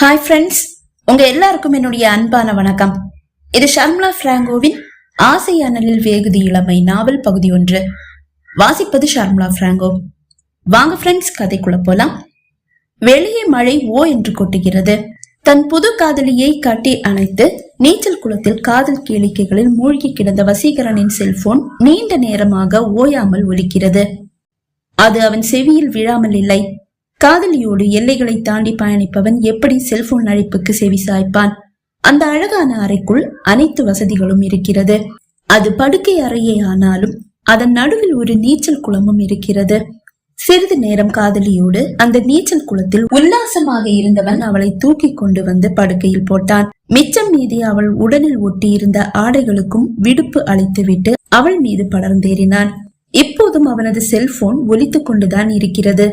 Hi friends உங்க எல்லாருக்கும் என்னுடைய அன்பான வணக்கம். இது ஷர்மிளா பிராங்கோவின் ஆசை அனலில் வேகுதி இளமை நாவல் பகுதி ஒன்று. வாசிப்பது ஷர்மிளா பிராங்கோ. வாங்க ஃப்ரெண்ட்ஸ் கதைக்குள்ள போலாம். வெளியே மழை ஓ என்று கொட்டுகிறது. தன் புது காதலியை கட்டி அணைத்து நீச்சல் குளத்தில் காதல் கேளிக்கைகளில் மூழ்கி கிடந்த வசீகரனின் செல்போன் நீண்ட நேரமாக ஓயாமல் ஒலிக்கிறது. அது அவன் செவியில் விழாமல் இல்லை. காதலியோடு எல்லைகளை தாண்டி பயணிப்பவன் எப்படி செல்போன் அழைப்புக்கு செவி சாய்ப்பான்? அந்த அழகான அறைக்குள் அனைத்து வசதிகளும் இருக்கிறது. அது படுக்கை அறையே ஆனாலும் அதன் நடுவில் ஒரு நீச்சல் குளமும் இருக்கிறது. சிறிது நேரம் காதலியோடு அந்த நீச்சல் குளத்தில் உல்லாசமாக இருந்தவன் அவளை தூக்கி கொண்டு வந்து படுக்கையில் போட்டான். மிச்சம் மீதி அவள் உடலில் ஒட்டி இருந்த ஆடைகளுக்கும் விடுப்பு அளித்துவிட்டு அவள் மீது படர்ந்தேறினான். இப்போதும் அவனது செல்போன் ஒலித்துக் கொண்டுதான் இருக்கிறது.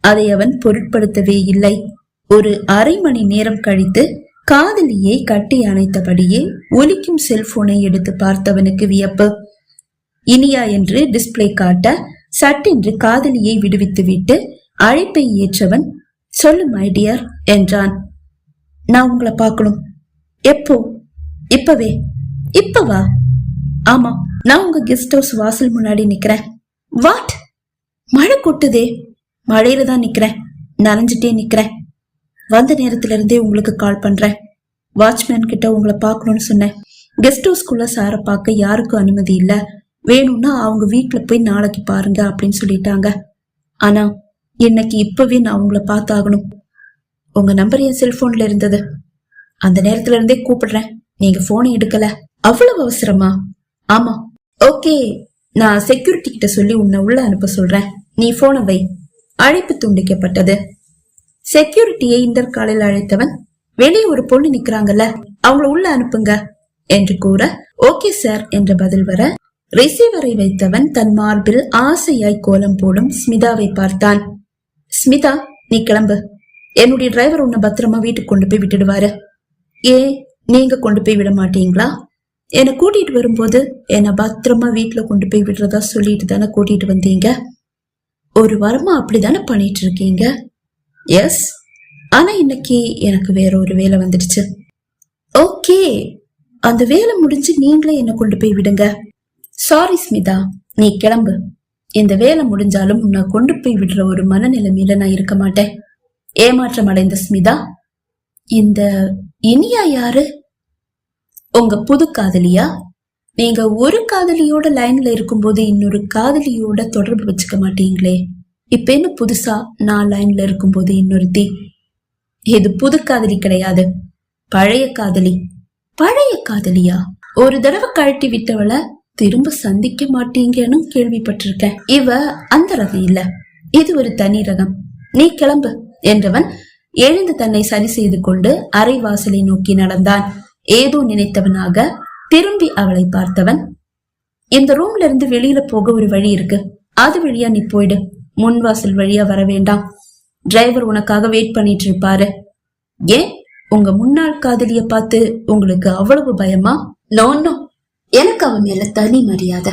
அதை அவன் பொருட்படுத்தவே இல்லை. ஒரு அரை மணி நேரம் கழித்து காதலியை கட்டி அணைத்தபடியே ஒலிக்கும் செல்போனை எடுத்து பார்த்தவனுக்கு வியப்பு. இனியா என்று டிஸ்பிளே காட்ட சட்டென்று காதலியை விடுவித்துவிட்டு அழைப்பை ஏற்றவன் சொல்லு மைடியர் என்றான். நான் உங்களை பார்க்கணும். எப்போ? இப்பவே. இப்பவா ஆமா நான் உங்க கெஸ்ட் ஹவுஸ் வாசல் முன்னாடி நிக்கிறேன். வாட் மழை கொட்டுதே. மழையில தான் நிக்கிறேன். நனைஞ்சிட்டே நிக்கிறேன். வந்த நேரத்துல இருந்தே உங்களுக்கு கால் பண்றேன். வாட்ச்மேன் கிட்ட உங்களை பார்க்கணும்னு சொன்னேன். கெஸ்ட் ஹவுஸ்க்குள்ள சாரை பார்க்க யாருக்கும் அனுமதி இல்ல. வேணும்னா அவங்க வீட்டுல போய் நாளைக்கு பாருங்க அப்படின்னு சொல்லிட்டாங்க. ஆனா இன்னைக்கு இப்பவே நான் உங்களை பார்த்தாகணும். உங்க நம்பர் என் செல்போன்ல இருந்தது. அந்த நேரத்துல இருந்தே கூப்பிடுறேன். நீங்க போனை எடுக்கல. அவ்வளவு அவசரமா? ஆமா. ஓகே நான் செக்யூரிட்டி கிட்ட சொல்லி உன்னை உள்ள அனுப்ப சொல்றேன். நீ போனை வை. அழைப்பு துண்டிக்கப்பட்டது. செக்யூரிட்டியை இந்தற்காலில் அழைத்தவன் வெளியே ஒரு பொண்ணு நிக்கிறாங்கல்ல அவங்கள உள்ள அனுப்புங்க என்று கூற ஓகே சார் என்ற பதில் வர ரிசீவரை வைத்தவன் தன் மார்பில் ஆசையாய் கோலம் போடும் ஸ்மிதாவை பார்த்தான். ஸ்மிதா நீ கிளம்பு. என்னுடைய டிரைவர் உன்னை பத்திரமா வீட்டுக்கு கொண்டு போய் விட்டுடுவாரு. ஏ நீங்க கொண்டு போய் விட மாட்டீங்களா? என்னை கூட்டிட்டு வரும்போது என்னை பத்திரமா வீட்டுல கொண்டு போய் விடுறதா சொல்லிட்டு தானே கூட்டிட்டு வந்தீங்க. ஒரு வாரமா அப்படிதானே பண்ணிட்டு இருக்கீங்க எஸ் ஆனா இன்னைக்கு எனக்கு வேற ஒரு வேலை வந்துடுச்சு. ஓகே. அந்த வேலை முடிஞ்சு நீங்களே என்ன கொண்டு போய் விடுங்க. சாரி ஸ்மிதா. நீ கிளம்பு. இந்த வேலை முடிஞ்சாலும் உன்னை கொண்டு போய் விடுற ஒரு மனநிலைமையில நான் இருக்க மாட்டேன். ஏமாற்றம் அடைந்த ஸ்மிதா. இந்த இனியா யாரு? உங்க புது காதலியா? நீங்க ஒரு காதலியோட லைன்ல இருக்கும்போது இன்னொரு காதலியோட தொடர்பு வச்சுக்க மாட்டீங்களே? இப்ப என்ன புதுசா நான் லைன்ல இருக்கும்போது இன்னொருத்தி இது புது காதலி கிடையாது. பழைய காதலி. பழைய காதலியா? ஒரு தடவை கழட்டி விட்டவளை திரும்ப சந்திக்க மாட்டீங்கன்னு கேள்விப்பட்டிருக்கேன். இவ அந்த ரகம் இல்ல. இது ஒரு தனி ரகம். நீ கிளம்பு என்றவன் எழுந்து தன்னை சரி செய்து கொண்டு அரை வாசலை நோக்கி நடந்தான். ஏதோ நினைத்தவனாக திரும்பி அவளை பார்த்தவன் இந்த ரூம்ல இருந்து வெளியில போக ஒரு வழி இருக்கு. அது வழியா நீ போயிடு. முன் வாசல் வழியா வர வேண்டாம். டிரைவர் உனக்காக வெயிட் பண்ணிட்டு இருப்பாரு. ஏன்? உங்க முன்னாள் காதலிய பார்த்து உங்களுக்கு அவ்வளவு பயமா? நோன்னோ எனக்கு அவன் மேல தனி மரியாதை.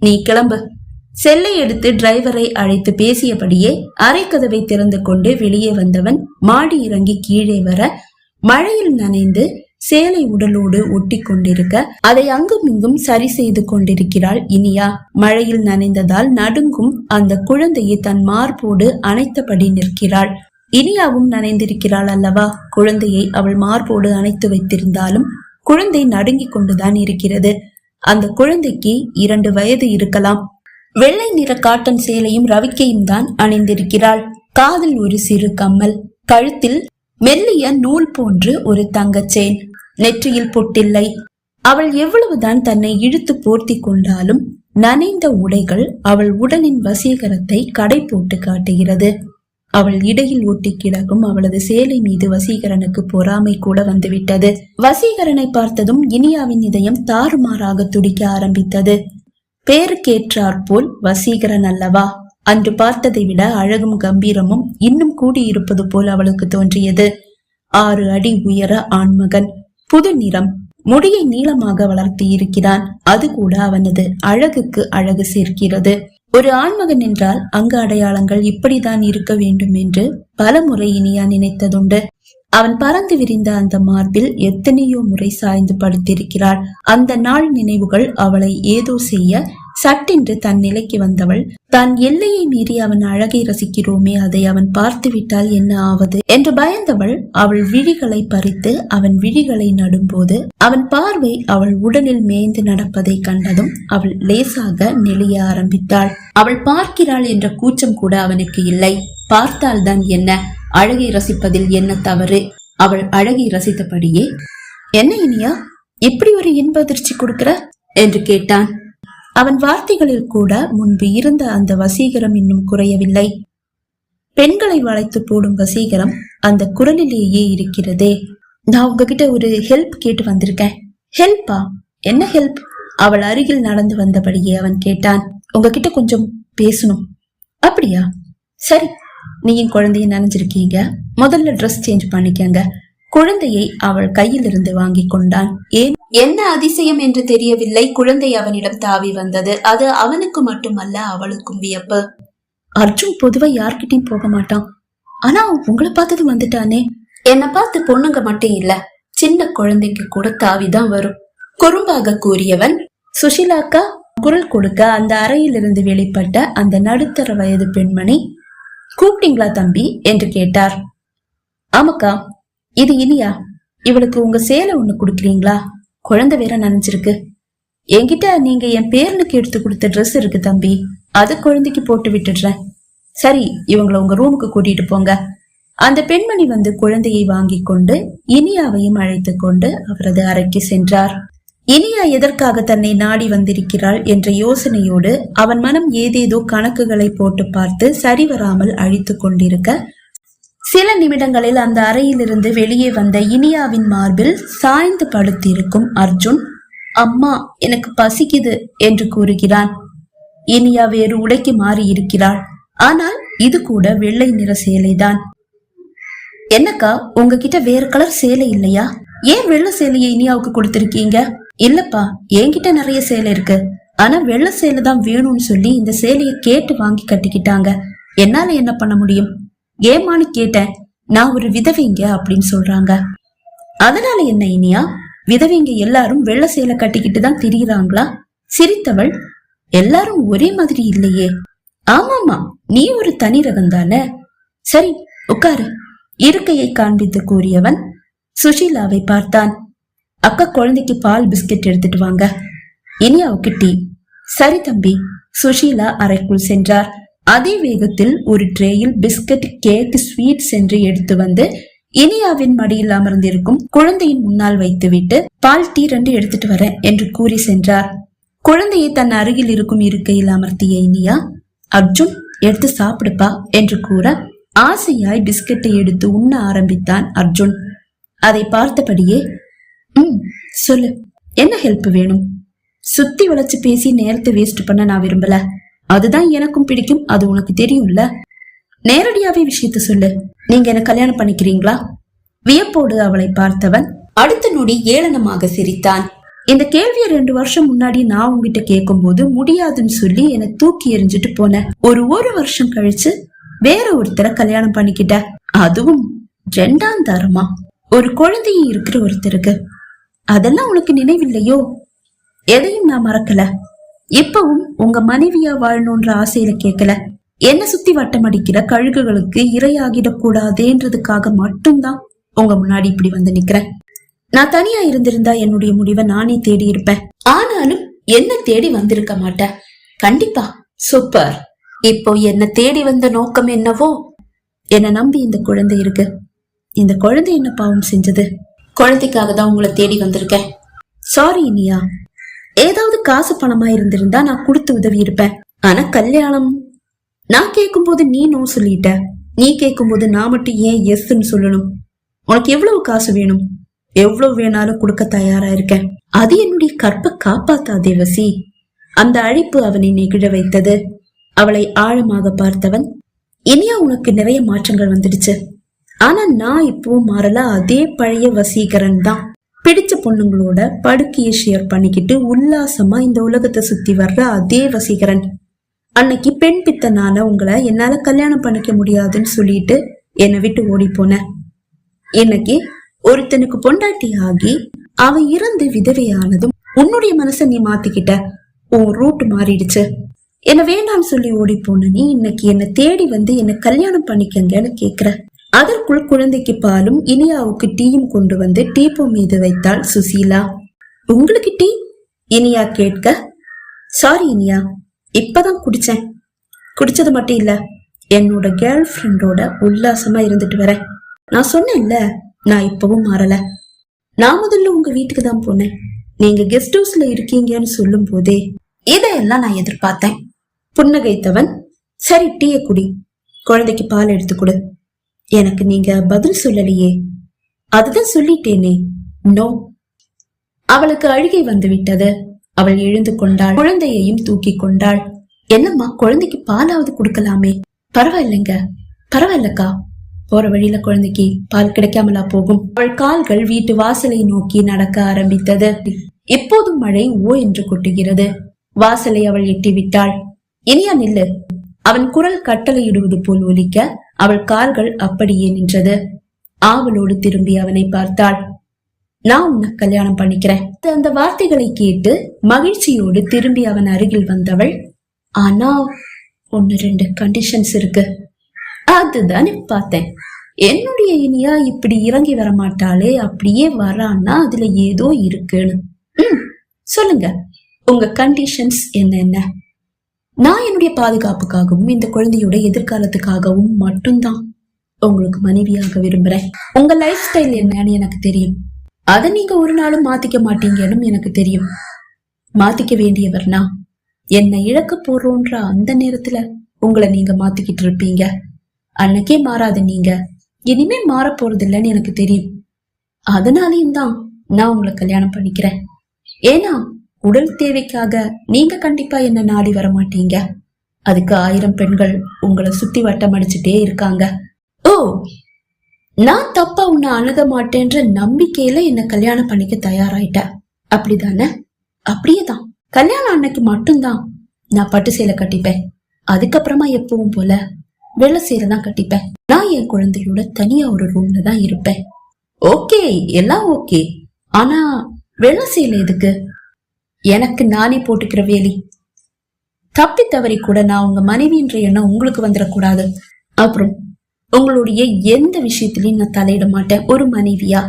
நீ கிளம்பு. செல்லை எடுத்து டிரைவரை அழைத்து பேசியபடியே அரைக்கதவை திறந்து கொண்டு வெளியே வந்தவன் மாடி இறங்கி கீழே வர மழையில் நனைந்து சேலை உடலோடு ஒட்டி கொண்டிருக்க அதை அங்கும் இங்கும் சரி செய்து கொண்டிருக்கிறாள் இனியா. மழையில் நனைந்ததால் நடுங்கும் அந்த குழந்தையை தன் மார்போடு அணைத்தபடி நிற்கிறாள். இனியாவும் நனைந்திருக்கிறாள் அல்லவா? குழந்தையை அவள் மார்போடு அணைத்து வைத்திருந்தாலும் குழந்தை நடுங்கிக் கொண்டுதான் இருக்கிறது. அந்த குழந்தைக்கு இரண்டு வயது இருக்கலாம். வெள்ளை நிற காட்டன் சேலையும் ரவிக்கையும் தான் அணிந்திருக்கிறாள். காதில் ஒரு சிறு கம்மல். கழுத்தில் மெல்லிய நூல் போன்று ஒரு தங்கச்சேன் நெற்றியில் பொட்டில்லை. அவள் எவ்வளவுதான் தன்னை இழுத்து போர்த்தி கொண்டாலும் நனைந்த உடைகள் அவள் உடலின் வசீகரத்தை கடை போட்டு காட்டுகிறது. அவள் இடையில் ஒட்டி கிடக்கும் அவளது சேலை மீது வசீகரனுக்கு பொறாமை கூட வந்துவிட்டது. வசீகரனை பார்த்ததும் இனியாவின் இதயம் தாறுமாறாக துடிக்க ஆரம்பித்தது. பேருக்கேற்றாற்போல் வசீகரன் அல்லவா? அன்று பார்த்ததை விட அழகும் கம்பீரமும் இன்னும் கூடியிருப்பது போல் அவளுக்கு தோன்றியது. ஆறு அடி உயர ஆண்மகன். புது நிறம். முடியை நீளமாக வளர்த்தி இருக்கிறான் அது கூட அவனது அழகுக்கு அழகு சேர்க்கிறது. ஒரு ஆண்மகன் என்றால் அங்கு அடையாளங்கள் இப்படிதான் இருக்க வேண்டும் என்று பல முறை இனியா நினைத்ததுண்டு. அவன் பறந்து விரிந்த அந்த மார்பில் எத்தனையோ முறை சாய்ந்து படுத்திருக்கிறாள். அந்த நாள் நினைவுகள் அவளை ஏதோ செய்ய சட்டென்று தன் நிலைக்கு வந்தவள் தான் எல்லையை மீறி அவன் அழகை ரசிக்கிறோமே அதை அவன் பார்த்து விட்டால் என்ன ஆவது? என்று பயந்தவள் அவள் விழிகளை பறித்து அவன் விழிகளை நடும்போது அவன் பார்வை அவள் உடலில் மேய்ந்து நடப்பதை கண்டதும் அவள் லேசாக நெளிய ஆரம்பித்தாள். அவள் பார்க்கிறாள் என்ற கூச்சம் கூட அவனுக்கு இல்லை. பார்த்தால்தான் என்ன? அழகை ரசிப்பதில் என்ன தவறு? அவள் அழகை ரசித்தபடியே என்ன இனியா? இப்படி ஒரு இன்ப அதிர்ச்சி கொடுக்கிற? என்று கேட்டான். அவன் வார்த்தைகளில் கூட முன்பு இருந்த அந்த வசீகரம் இன்னும் குறையவில்லை. பெண்களை வளைத்து போடும் வசீகரம் அந்த குரலிலேயே இருக்கிறதே. நான் உங்ககிட்ட ஒரு ஹெல்ப் கேட்டு வந்திருக்கேன். ஹெல்ப்பா என்ன ஹெல்ப் அவள் அருகில் நடந்து வந்தபடியே அவன் கேட்டான். உங்ககிட்ட கொஞ்சம் பேசணும். அப்படியா? சரி நீயும் குழந்தைய நினைஞ்சிருக்கீங்க. முதல்ல ட்ரெஸ் சேஞ்ச் பண்ணிக்கங்க. குழந்தையை அவள் கையில் இருந்து வாங்கி கொண்டான். ஏன் என்ன அதிசயம் என்று தெரியவில்லை. குழந்தை அவனிடம் தாவி வந்தது. அது அவனுக்கு மட்டுமல்ல அவளுக்கும் வியப்பு. அர்ஜுன் பொதுவா யார்கிட்டயும் போக மாட்டான். ஆனா உங்களை பார்த்தது வந்துட்டானே. என்ன பார்த்து பொண்ணுங்க மட்டும் இல்ல சின்ன குழந்தைக்கு கூட தாவிதான் வரும். குறும்பாக கூறியவன் சுஷிலாக்கா குரல் கொடுக்க அந்த அறையிலிருந்து வெளிப்பட்ட அந்த நடுத்தர வயது பெண்மணி கூப்பிட்டீங்களா தம்பி? என்று கேட்டார். ஆமாக்கா இது இனியா? இவளுக்கு உங்க சேலை ஒண்ணு குடுக்கறீங்களா? குழந்தை வேற நினைஞ்சிருக்கு. என்கிட்ட நீங்க என் பேரனுக்கு எடுத்து கொடுத்த ட்ரெஸ் இருக்கு தம்பி. அது குழந்தைக்கு போட்டு விட்டுடுறேன். சரி இவங்களை உங்க ரூமுக்கு கூட்டிட்டு போங்க. அந்த பெண்மணி வந்து குழந்தையை வாங்கி கொண்டு இனியாவையும் அழைத்து கொண்டு அவரது அறைக்கு சென்றார். இனியா எதற்காக தன்னை நாடி வந்திருக்கிறாள் என்ற யோசனையோடு அவன் மனம் ஏதேதோ கணக்குகளை போட்டு பார்த்து சரிவராமல் அழித்து கொண்டிருக்க சில நிமிடங்களில் அந்த அறையிலிருந்து வெளியே வந்த இனியாவின் மார்பில் சாய்ந்து படுத்திருக்கும் அர்ஜுன் அம்மா எனக்கு பசிக்குது என்று கூறுகிறான். இனியா வேறு உடைக்கு மாறி இருக்கிறாள் ஆனால் இது கூட வெள்ளை நிற சேலைதான். என்னக்கா உங்ககிட்ட வேற கலர் சேலை இல்லையா? ஏன் வெள்ளை சேலையை இனியாவுக்கு கொடுத்திருக்கீங்க? இல்லப்பா என்கிட்ட நிறைய சேலை இருக்கு. ஆனா வெள்ளை சேலை தான் வேணும்னு சொல்லி இந்த சேலையை கேட்டு வாங்கி கட்டிக்கிட்டாங்க. என்னால என்ன பண்ண முடியும்? ஏமான்னு கேட்டேன். நான் ஒரு விதவைங்க அப்படின்னு சொல்றாங்க. அதனால என்ன இனியா? விதவைங்க எல்லாரும் வெள்ளை சேலை கட்டிக்கிட்டு தான் திரியிறாங்களா? சிரித்தவள் எல்லாரும் ஒரே மாதிரி இல்லையே. ஆமாமா நீ ஒரு தனி ரகம் தானே? சரி உட்காரு. இருக்கையை காண்பித்து கூறியவன் சுஷீலாவை பார்த்தான். அக்கா குழந்தைக்கு பால் பிஸ்கட் எடுத்துட்டு வாங்க. இனியாவுக்கு டீ. சரி தம்பி சுஷீலா அறைக்குள் சென்றார். அதே வேகத்தில் ஒரு ட்ரேயில் பிஸ்கட் கேக் ஸ்வீட்ஸ் என்று எடுத்து வந்து இனியாவின் மடியில் அமர்ந்திருக்கும் குழந்தையின் முன்னால் வைத்துவிட்டு பால் டீ ரெண்டு எடுத்துட்டு வரேன் என்று கூறி சென்றார். குழந்தையை தன் அருகில் இருக்கும் இருக்கையில் அமர்த்திய இனியா அர்ஜுன் எடுத்து சாப்பிடுப்பா என்று கூற ஆசையாய் பிஸ்கட்டை எடுத்து உண்ண ஆரம்பித்தான் அர்ஜுன். அதை பார்த்தபடியே ம் சொல்லு என்ன ஹெல்ப் வேணும்? சுத்தி வளைச்சு பேசி நேரத்தை வேஸ்ட் பண்ண நான் விரும்பல. அதுதான் எனக்கும் பிடிக்கும் அது உனக்கு தெரியும்ல? நேரடியாவே விஷயத்த சொல்லு. நீங்க என்ன கல்யாணம் பண்ணிக்கிறீங்களா? வியப்போடு அவளை பார்த்தவன் அடுத்த நொடி ஏளனமாக சிரித்தான். இந்த கேள்வியை ரெண்டு வருஷம் முன்னாடி நான் உங்ககிட்ட கேட்கும்போது முடியாதுன்னு சொல்லி என்னை தூக்கி எறிஞ்சிட்டு போன. ஒரு ஒரு வருஷம் கழிச்சு வேற ஒருத்தரை கல்யாணம் பண்ணிக்கிட்ட. அதுவும் ரெண்டாம் தரமா? ஒரு குழந்தையும் இருக்கிற ஒருத்தருக்கு. அதெல்லாம் உனக்கு நினைவில்லையோ? எதையும் நான் மறக்கல. எப்பவும் உங்க மனைவியா வாழணும்ன்ற ஆசையில கேட்கல என்ன சுத்தி வட்டம் அடிக்கிற கழுகுகளுக்கு இரையாகிடக் கூடாதேன்றதுக்காக மட்டும்தான் உங்க முன்னாடி இப்படி வந்து நிக்கிறேன். நான் தனியா இருந்திருந்தா என்னுடைய முடிவை நானே தேடி இருப்பேன். ஆனாலும் என்ன தேடி வந்திருக்க மாட்டேன். கண்டிப்பா சூப்பர். இப்போ என்ன தேடி வந்த நோக்கம் என்னவோ? என்ன நம்பி இந்த குழந்தை இருக்கு. இந்த குழந்தை என்ன பாவம் செஞ்சது? குழந்தைக்காக தான் உங்களை தேடி வந்திருக்கேன். சாரி இனியா. ஏதாவது காசு பணமா இருந்திருந்தா நான் கொடுத்து உதவி இருப்பேன் ஆனா கல்யாணம். நான் கேட்கும்போது நீ நோ சொல்லிட்ட. நீ கேட்கும்போது நான் மட்டும் ஏன் எஸ்ன்னு சொல்லணும். உனக்கு எவ்வளவு காசு வேணும்? எவ்வளவு வேணாலும் கொடுக்க தயாரா இருக்கேன். அது என்னுடைய கற்பை காப்பாத்தாதே வசி. அந்த அழைப்பு அவனை நெகிழ வைத்தது. அவளை ஆழமாக பார்த்தவன் இனியா உனக்கு நிறைய மாற்றங்கள் வந்துடுச்சு. ஆனா நான் இப்போ மாறல அதே பழைய வசீகரன் தான். பிடிச்ச பொண்ணுங்களோட படுக்கையை ஷேர் பண்ணிக்கிட்டு உல்லாசமா இந்த உலகத்தை சுத்தி வர்ற அதே வசீகரன். அன்னைக்கு பெண் பித்தனால உங்களை என்னால கல்யாணம் பண்ணிக்க முடியாதுன்னு சொல்லிட்டு என்னை விட்டு ஓடி போன. இன்னைக்கு ஒருத்தனுக்கு பொண்டாட்டி ஆகி அவன் இறந்து விதவையானதும் உன்னுடைய மனசை நீ மாத்திக்கிட்ட. உன் ரூட் மாறிடுச்சு. என்ன வேண்டாம் சொல்லி ஓடி போன நீ இன்னைக்கு என்ன தேடி வந்து என்னை கல்யாணம் பண்ணிக்கங்கன்னு கேக்குற. அதற்குள் குழந்தைக்கு பாலும் இனியாவுக்கு டீயும் கொண்டு வந்து டீப்போ மீது வைத்தாள் சுசீலா. உங்களுக்கு டீ? இனியா கேட்க. சாரி இனியா இப்பதான் குடிச்சேன். குடிச்சது மட்டும் இல்ல என்னோட கேர்ள் ஃப்ரெண்டோட உல்லாசமா இருந்துட்டு வரேன். நான் சொன்னேன்ல நான் இப்பவும் மாறல. நான் முதல்ல உங்க வீட்டுக்கு தான் போனேன். நீங்க கெஸ்ட் ஹவுஸ்ல இருக்கீங்கன்னு சொல்லும் போதே இதையெல்லாம் நான் எதிர்பார்த்தேன். புன்னகைத்தவன் சரி டீய குடி. குழந்தைக்கு பால் எடுத்து கொடு. எனக்கு நீங்க பதில் சொல்லலையே. அதுதான் சொல்லிட்டேனே. நோ. அவளுக்கு அழுகை வந்து விட்டது அவள் எழுந்து கொண்டாள். குழந்தையையும் தூக்கி கொண்டாள். என்னம்மா குழந்தைக்கு பாலாவது கொடுக்கலாமே. பரவாயில்லைங்க. பரவாயில்லக்கா. போற வழியில குழந்தைக்கு பால் கிடைக்காமலா போகும். அவள் கால்கள் வீட்டு வாசலை நோக்கி நடக்க ஆரம்பித்தது. இப்போதும் மழை ஓ என்று கொட்டுகிறது. வாசலை அவள் எட்டி விட்டாள் இனியா நில்லு. அவன் குரல் கட்டளையிடுவது போல் ஒலிக்க அவள் கால்கள் அப்படியே நின்றது. ஆவலோடு திரும்பி அவனை பார்த்தாள். நான் உன்னை கல்யாணம் பண்ணிக்கிறேன். அந்த வார்த்தைகளை கேட்டு மகிழ்ச்சியோடு திரும்பி அவன் அருகில் வந்தவள் ஆனா ஒன்னு ரெண்டு கண்டிஷன்ஸ் இருக்கு. அதுதானே பார்த்தேன். என்னுடைய இனியா இப்படி இறங்கி வர மாட்டாளே அப்படியே வரான்னா அதுல ஏதோ இருக்குன்னு. ம் சொல்லுங்க. உங்க கண்டிஷன்ஸ் என்னென்ன? நான் என்னுடைய பாதுகாப்புக்காகவும் இந்த குழந்தையோட எதிர்காலத்துக்காகவும் மட்டும்தான் உங்களுக்கு மனைவியாக விரும்புறேன். உங்க லைஃப் ஸ்டைல் என்னன்னு எனக்கு தெரியும். அதை நீங்க ஒரு நாளும் மாத்திக்க மாட்டீங்கன்னு எனக்கு தெரியும். மாத்திக்க வேண்டியவர்னா என்னை இழக்க போறோன்ற அந்த நேரத்துல உங்களை நீங்க மாத்திக்கிட்டு இருப்பீங்க. அன்னைக்கே மாறாத நீங்க. இனிமே மாற போறது இல்லைன்னு எனக்கு தெரியும். அதனாலையும் தான் நான் உங்களை கல்யாணம் பண்ணிக்கிறேன். ஏன்னா உடல் தேவைக்காக நீங்க கண்டிப்பா என்ன நாடி வர மாட்டீங்க அதுக்கு ஆயிரம் பெண்கள் உங்களை சுத்தி வட்டம் அடிச்சுட்டே இருக்காங்க. ஓ நான் தப்பா உன்னை அணுக மாட்டேன்ற நம்பிக்கையில என்ன கல்யாணம் பண்ணிக்க தயாராயிட்ட. அப்படிதானே? அப்படியே தான் கல்யாணம் அன்னைக்கு மட்டும்தான் நான் பட்டு சேலை கட்டிப்பேன். அதுக்கப்புறமா எப்பவும் போல வெள்ளை சேலை தான் கட்டிப்பேன். நான் என் குழந்தையோட தனியா ஒரு ரூம்ல தான் இருப்பேன். ஓகே எல்லாம் ஓகே. ஆனா வெள்ளை சேலை எதுக்கு? எனக்கு நானே போட்டுக்கிற வேலி. தப்பி தவறி கூட நான் உங்க மனைவின்ற எண்ணம் உங்களுக்கு வந்துடக்கூடாது. அப்புறம் உங்களுடைய எந்த விஷயத்திலையும் நான் தலையிட மாட்டேன். ஒரு மனைவியா?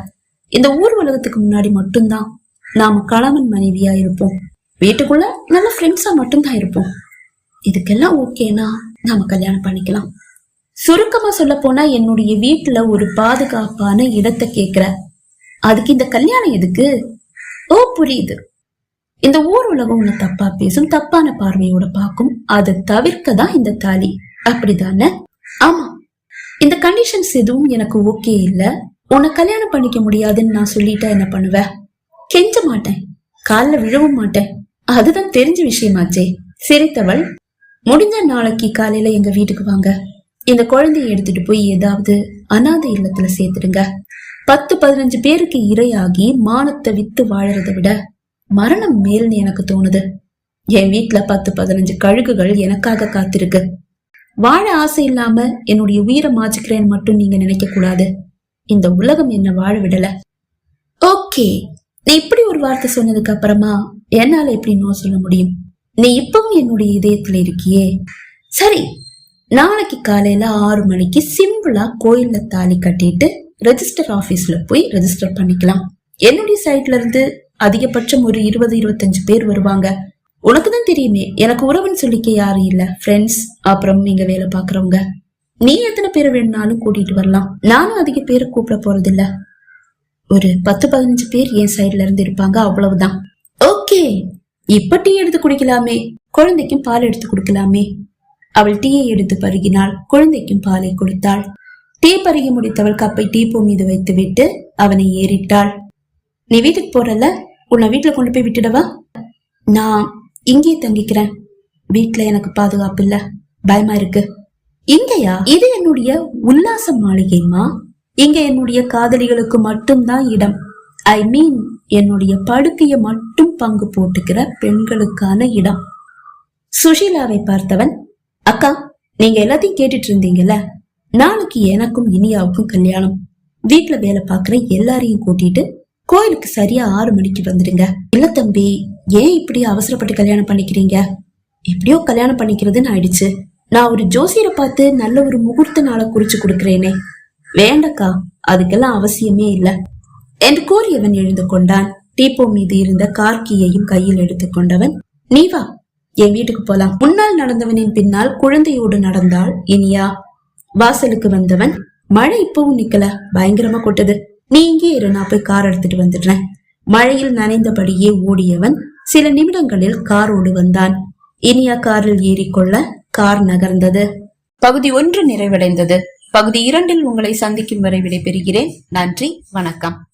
இந்த ஊர் உலகத்துக்கு முன்னாடி மட்டும்தான் நாம கணவன் மனைவியா இருப்போம். வீட்டுக்குள்ள நல்ல ஃப்ரெண்ட்ஸா மட்டும்தான் இருப்போம். இதுக்கெல்லாம் ஓகேனா? நாம கல்யாணம் பண்ணிக்கலாம். சுருக்கமா சொல்ல போனா என்னுடைய வீட்டுல ஒரு பாதுகாப்பான இடத்தை கேக்குற அதுக்கு இந்த கல்யாணம் எதுக்கு? ஓ புரியுது. இந்த ஊர் உலகம் உன்னை தப்பா பேசும் தப்பான பார்வையோட பார்க்கும் அதை தவிர்க்க தான் இந்த தாலி? அப்படிதானே? ஆமா. இந்த கண்டிஷன்ஸ் எதுவும் எனக்கு ஓகே இல்ல. உன்னை கல்யாணம் பண்ணிக்க முடியாதுன்னு நான் சொல்லிட்டா என்ன பண்ணுவேன் கெஞ்ச மாட்டேன். காலில் விழவும் மாட்டேன். அதுதான் தெரிஞ்ச விஷயமாச்சே சிரித்தவள் முடிஞ்ச நாளைக்கு காலையில எங்க வீட்டுக்கு வாங்க. இந்த குழந்தைய எடுத்துட்டு போய் ஏதாவது அனாதை இல்லத்துல சேர்த்துடுங்க. பத்து பதினஞ்சு பேருக்கு இரையாகி மானத்தை வித்து வாழறதை விட மரணம் மேல்னு எனக்கு தோணுது. என் வீட்டுல பத்து பதினஞ்சு கழுகுகள் எனக்காக காத்திருக்கு. வாழ ஆசை இல்லாம என்னுடைய உயிரை மாச்சுக்கிறேன்னு மட்டும் நீங்க நினைக்க கூடாது. இந்த உலகம் என்ன வாழ விடல. ஓகே நீ இப்படி ஒரு வார்த்தை சொன்னதுக்கு அப்புறமா என்னால எப்படி நோ சொல்ல முடியும்? நீ இப்பவும் என்னுடைய இதயத்துல இருக்கியே. சரி நாளைக்கு காலையில ஆறு மணிக்கு சிம்பிளா கோயில்ல தாலி கட்டிட்டு ரெஜிஸ்டர் ஆபீஸ்ல போய் ரெஜிஸ்டர் பண்ணிக்கலாம். என்னுடைய சைட்ல இருந்து அதிகபட்சம் ஒரு இருபது இருபத்தஞ்சு பேர் வருவாங்க. உனக்கு தான் தெரியுமே எனக்கு உறவுன்னு சொல்லிக்க யாரும் இல்ல. ஃப்ரெண்ட்ஸ் அப்புறம் நீங்க வேலை பாக்குறவங்க நீ எத்தனை பேர் வேணும்னாலும் கூட்டிட்டு வரலாம். நானும் அதிக பேரை கூப்பிட போறது இல்ல ஒரு பத்து பதினஞ்சு பேர் என் சைடுல இருந்து இருப்பாங்க அவ்வளவுதான். ஓகே இப்ப டீ எடுத்து குடிக்கலாமே. குழந்தைக்கும் பால் எடுத்து கொடுக்கலாமே. அவள் டீயை எடுத்து பருகினாள். குழந்தைக்கும் பாலை கொடுத்தாள். டீ பருகி முடித்தவள் கப்பை டீ பூ மீது வைத்து விட்டு அவனை ஏறிட்டாள். நீ வீட்டுக்கு போறல உன்னை வீட்டில் கொண்டு போய் விட்டுடவா? நான் இங்கே தங்கிக்கிறேன். வீட்டில் எனக்கு பாதுகாப்பு இல்லை. பயமா இருக்கு. இங்கயா? இது என்னுடைய உல்லாச மாளிகைமா இங்க என்னுடைய காதலிகளுக்கு மட்டும்தான் இடம். ஐ மீன் என்னுடைய படுக்கைய மட்டும் பங்கு போட்டுக்கிற பெண்களுக்கான இடம். சுஷீலாவை பார்த்தவன் அக்கா நீங்க எல்லாத்தையும் கேட்டுட்டு இருந்தீங்கல்ல? நாளைக்கு எனக்கும் இனியாவுக்கும் கல்யாணம். வீட்டுல வேலை பாக்குற எல்லாரையும் கூட்டிட்டு கோயிலுக்கு சரியா ஆறு மணிக்கு வந்துடுங்க. இல்ல தம்பி ஏன் இப்படி அவசரப்பட்டு கல்யாணம் பண்ணிக்கிறீங்க? எப்படியோ கல்யாணம் பண்ணிக்கிறதுன்னு ஆயிடுச்சு. நான் ஒரு ஜோசியரை பார்த்து நல்ல ஒரு முகூர்த்த நாளை குறிச்சு கொடுக்கறேனே. வேண்டக்கா அதுக்கெல்லாம் அவசியமே இல்ல. என்று கூறியவன் எழுந்து கொண்டான். டீப்போ மீது இருந்த கார்கியையும் கையில் எடுத்துக்கொண்டவன் நீ வா என் வீட்டுக்கு போலாம். முன்னால் நடந்தவனின் பின்னால் குழந்தையோடு நடந்தாள் இனியா. வாசலுக்கு வந்தவன் மழை இப்பவும் நிக்கல பயங்கரமா கொட்டுது. நீ இங்கே இரு நான் போய் கார் எடுத்துட்டு வந்துடுறேன். மழையில் நனைந்தபடியே ஓடியவன் சில நிமிடங்களில் காரோடு வந்தான். இனியா காரில் ஏறிக்கொள்ள கார் நகர்ந்தது. பகுதி ஒன்று நிறைவடைந்தது. பகுதி இரண்டில் உங்களை சந்திக்கும் வரை விடைபெறுகிறேன். நன்றி வணக்கம்.